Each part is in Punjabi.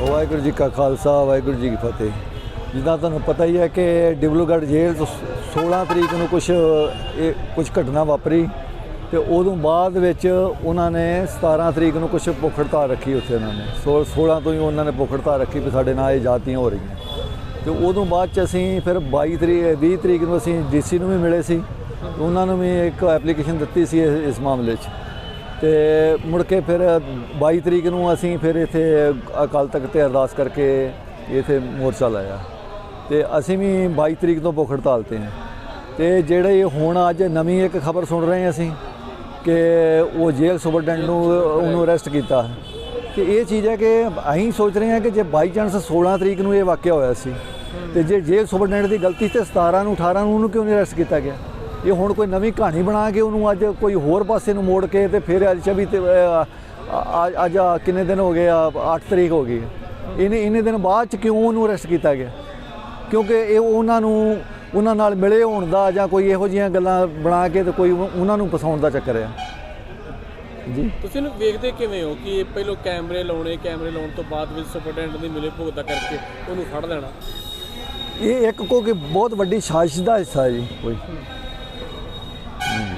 ਵਾਹਿਗੁਰੂ ਜੀ ਕਾ ਖਾਲਸਾ, ਵਾਹਿਗੁਰੂ ਜੀ ਕੀ ਫਤਿਹ। ਜਿੱਦਾਂ ਤੁਹਾਨੂੰ ਪਤਾ ਹੀ ਹੈ ਕਿ ਡਿਬਲੂਗੜ੍ਹ ਜੇਲ੍ਹ ਤੋਂ 16 ਤਰੀਕ ਨੂੰ ਕੁਝ ਇਹ ਕੁਝ ਘਟਨਾ ਵਾਪਰੀ ਤੇ ਉਦੋਂ ਬਾਅਦ ਵਿੱਚ ਉਹਨਾਂ ਨੇ 17 ਤਰੀਕ ਨੂੰ ਕੁਝ ਭੁੱਖ ਹੜਤਾਲ ਰੱਖੀ ਉੱਥੇ ਉਹਨਾਂ ਨੇ। ਸੋ- 16 ਤੋਂ ਹੀ ਉਹਨਾਂ ਨੇ ਭੁੱਖ ਹੜਤਾਲ ਰੱਖੀ ਵੀ ਸਾਡੇ ਨਾਲ ਇਹ ਜਾਤੀਆਂ ਹੋ ਰਹੀਆਂ। ਤੇ ਉਦੋਂ ਬਾਅਦ ਚ ਅਸੀਂ ਫਿਰ 22 ਤਰੀਕ 20 ਤਰੀਕ ਨੂੰ ਅਸੀਂ ਡੀਸੀ ਨੂੰ ਵੀ ਮਿਲੇ ਸੀ। ਉਹਨਾਂ ਨੂੰ ਵੀ ਇੱਕ ਐਪਲੀਕੇਸ਼ਨ ਦਿੱਤੀ ਸੀ ਇਸ ਮਾਮਲੇ 'ਚ। ਤੇ ਮੁੜ ਕੇ ਫਿਰ 22 ਤਰੀਕ ਨੂੰ ਅਸੀਂ ਫਿਰ ਇੱਥੇ ਅਕਾਲ ਤਖਤ ਤੇ ਅਰਦਾਸ ਕਰਕੇ ਇੱਥੇ ਮੋਰਚਾ ਲਾਇਆ। ਤੇ ਅਸੀਂ ਵੀ 22 ਤਰੀਕ ਤੋਂ ਭੁੱਖ ਹੜਤਾਲ ਤੇ ਹਾਂ। ਤੇ ਜਿਹੜੇ ਹੁਣ ਅੱਜ ਨਵੀਂ ਇੱਕ ਖਬਰ ਸੁਣ ਰਹੇ ਹਾਂ ਅਸੀਂ ਕਿ ਉਹ ਜੇਲ੍ਹ ਸੁਪਰਡੈਂਟ ਨੂੰ ਉਹਨੂੰ ਅਰੈਸਟ ਕੀਤਾ। ਤੇ ਇਹ ਚੀਜ਼ ਹੈ ਕਿ ਅਸੀਂ ਸੋਚ ਰਹੇ ਹਾਂ ਕਿ ਜੇ ਬਾਈ ਚਾਂਸ 16 ਤਰੀਕ ਨੂੰ ਇਹ ਵਾਕਿਆ ਹੋਇਆ ਸੀ, ਤੇ ਜੇ ਜੇਲ੍ਹ ਸੁਪਰਡੈਂਟ ਦੀ ਗਲਤੀ ਤੇ 17 ਨੂੰ 18 ਨੂੰ ਉਹਨੂੰ ਕਿਉਂ ਨਹੀਂ ਅਰੈਸਟ ਕੀਤਾ ਗਿਆ? ਇਹ ਹੁਣ ਕੋਈ ਨਵੀਂ ਕਹਾਣੀ ਬਣਾ ਕੇ ਉਹਨੂੰ ਅੱਜ ਕੋਈ ਹੋਰ ਪਾਸੇ ਨੂੰ ਮੋੜ ਕੇ ਤੇ ਫਿਰ ਅੱਜ 24 ਤੇ ਅੱਜ ਕਿੰਨੇ ਦਿਨ ਹੋ ਗਏ ਆ? 8 ਤਰੀਕ ਹੋ ਗਈ। ਇਹਨੇ ਇੰਨੇ ਦਿਨ ਬਾਅਦ ਚ ਕਿਉਂ ਉਹਨੂੰ ਅਰੈਸਟ ਕੀਤਾ ਗਿਆ? ਕਿਉਂਕਿ ਇਹ ਉਹਨਾਂ ਨੂੰ ਉਹਨਾਂ ਨਾਲ ਮਿਲੇ ਹੋਣ ਦਾ ਜਾਂ ਕੋਈ ਇਹੋ ਜਿਹੀਆਂ ਗੱਲਾਂ ਬਣਾ ਕੇ ਤੇ ਕੋਈ ਉਹਨਾਂ ਨੂੰ ਫਸਾਉਣ ਦਾ ਚੱਕਰ ਆ। ਜੀ। ਤੁਸੀਂ ਨੂੰ ਵੇਖਦੇ ਕਿਵੇਂ ਹੋ ਕਿ ਪਹਿਲੋਂ ਕੈਮਰੇ ਲਾਉਣੇ ਕੈਮਰੇ ਲਾਉਣ ਤੋਂ ਬਾਅਦ ਵਿੱਚ ਸੁਪਰਡੈਂਟ ਦੀ ਮਿਲੇ ਭੁਗਤਾ ਕਰਕੇ ਉਹਨੂੰ ਫੜ ਲੈਣਾ? ਇਹ ਇੱਕ ਕੋ ਕਿ ਬਹੁਤ ਵੱਡੀ ਸਾਜ਼ਿਸ਼ ਦਾ ਹਿੱਸਾ ਹੈ ਜੀ ਕੋਈ।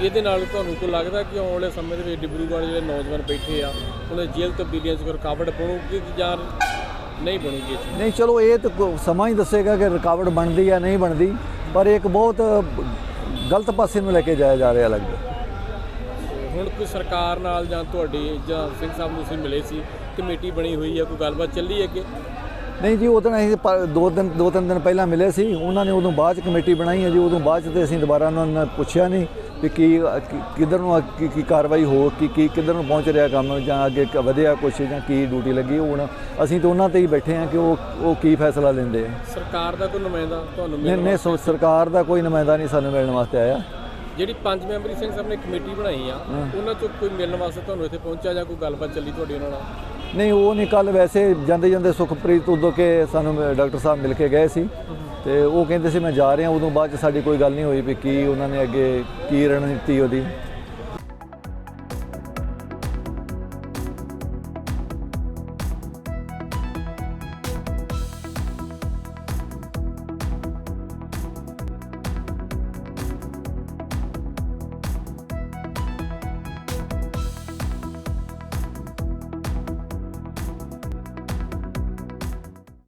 ਇਹਦੇ ਨਾਲ ਤੁਹਾਨੂੰ ਕੋਈ ਲੱਗਦਾ ਕਿ ਆਉਣ ਵਾਲੇ ਸਮੇਂ ਦੇ ਵਿੱਚ ਡਿਬਰੂਗੜ੍ਹ ਜਿਹੜੇ ਨੌਜਵਾਨ ਬੈਠੇ ਆ ਉਹਨਾਂ ਜੇਲ੍ਹ ਤਬਦੀਲੀਆਂ 'ਚ ਕੋਈ ਰੁਕਾਵਟ ਬਣੂਗੀ ਕਿ ਜਾਂ ਨਹੀਂ ਬਣੂਗੀ? ਨਹੀਂ ਚਲੋ ਇਹ ਤਾਂ ਕੋ- ਸਮਾਂ ਹੀ ਦੱਸੇਗਾ ਕਿ ਰੁਕਾਵਟ ਬਣਦੀ ਜਾਂ ਨਹੀਂ ਬਣਦੀ ਪਰ ਇੱਕ ਬਹੁਤ ਗਲਤ ਪਾਸੇ ਨੂੰ ਲੈ ਕੇ ਜਾਇਆ ਜਾ ਰਿਹਾ ਲੱਗਦਾ। ਹੁਣ ਕੋਈ ਸਰਕਾਰ ਨਾਲ ਜਾਂ ਤੁਹਾਡੀ ਜਾਂ ਸਿੰਘ ਸਾਹਿਬ ਨੂੰ ਤੁਸੀਂ ਮਿਲੇ ਸੀ ਕਮੇਟੀ ਬਣੀ ਹੋਈ ਹੈ ਕੋਈ ਗੱਲਬਾਤ ਚੱਲੀ ਹੈ ਕਿ ਨਹੀਂ ਜੀ ਉਦੋਂ ਅਸੀਂ ਦੋ ਦਿਨ ਦੋ ਤਿੰਨ ਦਿਨ ਪਹਿਲਾਂ ਮਿਲੇ ਸੀ ਉਹਨਾਂ ਨੇ ਉਦੋਂ ਬਾਅਦ ਚ ਕਮੇਟੀ ਬਣਾਈ ਹੈ ਜੀ ਉਦੋਂ ਬਾਅਦ ਚ ਤੇ ਅਸੀਂ ਦੁਬਾਰਾ ਉਹਨਾਂ ਨੂੰ ਪੁੱਛਿਆ ਨਹੀਂ। ਵੀ ਕੀ ਕਿੱਧਰ ਨੂੰ ਆ- ਕੀ ਕੀ ਕਾਰਵਾਈ ਹੋ ਕੀ ਕੀ ਕਿੱਧਰ ਨੂੰ ਪਹੁੰਚ ਰਿਹਾ ਕੰਮ ਜਾਂ ਅੱਗੇ ਵਧਿਆ ਕੁਛ ਜਾਂ ਕੀ ਡਿਊਟੀ ਲੱਗੀ ਹੁਣ ਅਸੀਂ ਤਾਂ ਉਹਨਾਂ ਤੇ ਹੀ ਬੈਠੇ ਹਾਂ ਕਿ ਉਹ ਉਹ ਕੀ ਫੈਸਲਾ ਲੈਂਦੇ ਆ। ਸਰਕਾਰ ਦਾ ਕੋਈ ਨੁਮਾਇੰਦਾ ਤੁਹਾਨੂੰ ਨਹੀਂ ਨਹੀਂ ਸਰਕਾਰ ਦਾ ਕੋਈ ਨੁਮਾਇੰਦਾ ਨਹੀਂ ਸਾਨੂੰ ਮਿਲਣ ਵਾਸਤੇ ਆਇਆ। ਜਿਹੜੀ ਪੰਜ ਮੈਂਬਰੀ ਸਿੰਘ ਸਾਹਿਬ ਨੇ ਕਮੇਟੀ ਬਣਾਈ ਆ ਉਹਨਾਂ ਚੋਂ ਕੋਈ ਮਿਲਣ ਵਾਸਤੇ ਤੁਹਾਨੂੰ ਇੱਥੇ ਪਹੁੰਚਿਆ ਜਾਂ ਕੋਈ ਗੱਲਬਾਤ ਚੱਲੀ ਤੁਹਾਡੀ ਉਹਨਾਂ ਨਾਲ? ਨਹੀਂ ਉਹ ਨਹੀਂ ਕੱਲ ਵੈਸੇ ਜਾਂਦੇ ਜਾਂਦੇ ਸੁਖਪ੍ਰੀਤ ਉਦੋਂ ਕੇ ਸਾਨੂੰ ਡਾਕਟਰ ਸਾਹਿਬ ਮਿਲ ਕੇ ਗਏ ਸੀ। ਤੇ ਉਹ ਕਹਿੰਦੇ ਸੀ, ਮੈਂ ਜਾ ਰਿਹਾ ਉਦੋਂ ਬਾਅਦ ਚ ਸਾਡੀ ਕੋਈ ਗੱਲ ਨਹੀਂ ਹੋਈ ਵੀ ਕੀ ਉਹਨਾਂ ਨੇ ਅੱਗੇ ਕੀ ਰਣਨੀਤੀ ਉਹਦੀ।